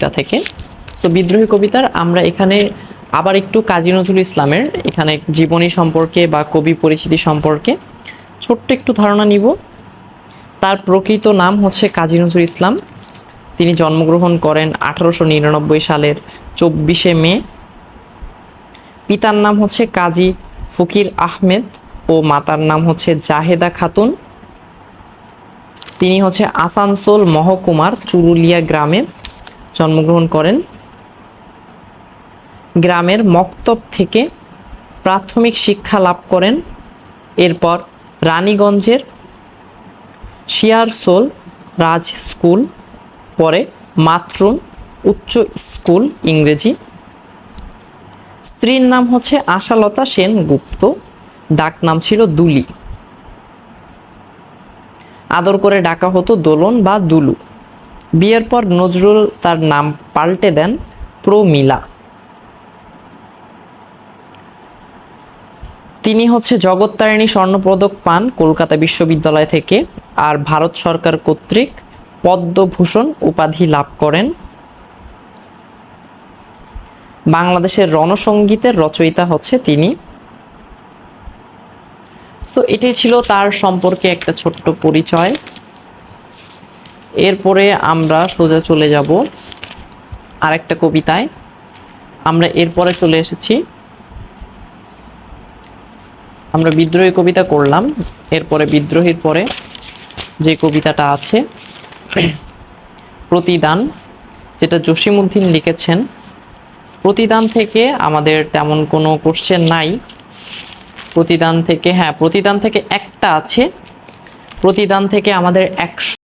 কবিতা থেকে। তো বিদ্রোহী কবিতার আমরা এখানে আবার একটু কাজী নজরুল ইসলামের এখানে জীবনী সম্পর্কে বা কবি পরিচিতি সম্পর্কে ছোট্ট একটু ধারণা নিব। তার প্রকৃত নাম হচ্ছে কাজী নজরুল ইসলাম। তিনি জন্মগ্রহণ করেন আঠারোশো নিরানব্বই সালের চব্বিশে মে। পিতার নাম হচ্ছে কাজী ফকির আহমেদ ও মাতার নাম হচ্ছে জাহেদা খাতুন। তিনি হচ্ছে আসানসোল মহকুমার চুরুলিয়া গ্রামে জন্মগ্রহণ করেন। গ্রামের মক্তব থেকে প্রাথমিক শিক্ষা লাভ করেন। এরপর রানীগঞ্জের শিয়ারসোল রাজ স্কুল, পরে মাতরুম উচ্চ স্কুল ইংরেজি। স্ত্রীর নাম হচ্ছে আশালতা সেন গুপ্ত ডাক নাম ছিল দুলি। আদর করে ডাকা হতো দোলন বা দুলু। বিয়ের পর নজরুল তার নাম পাল্টে দেন প্রমিলা। তিনি হচ্ছে জগত্তারিণী স্বর্ণপদক পান কলকাতা বিশ্ববিদ্যালয় থেকে আর ভারত সরকার কর্তৃক পদ্মভূষণ উপাধি লাভ করেন। বাংলাদেশের রণসঙ্গীতের রচয়িতা হচ্ছে তিনি। সো এটাই ছিল তার সম্পর্কে একটা ছোট্ট পরিচয়। এরপরে আমরা সোজা চলে যাব আরেকটা কবিতায়। আমরা এরপরে চলে এসেছি। আমরা বিদ্রোহী কবিতা করলাম, এরপরে বিদ্রোহীর পরে যে কবিতাটা আছে, প্রতিদান, যেটা জসিমুদ্দিন লিখেছেন, প্রতিদান থেকে আমাদের তেমন কোনো কোশ্চেন নাই। প্রতিদান থেকে হ্যাঁ প্রতিদান থেকে একটা আছে। প্রতিদান থেকে আমাদের একশো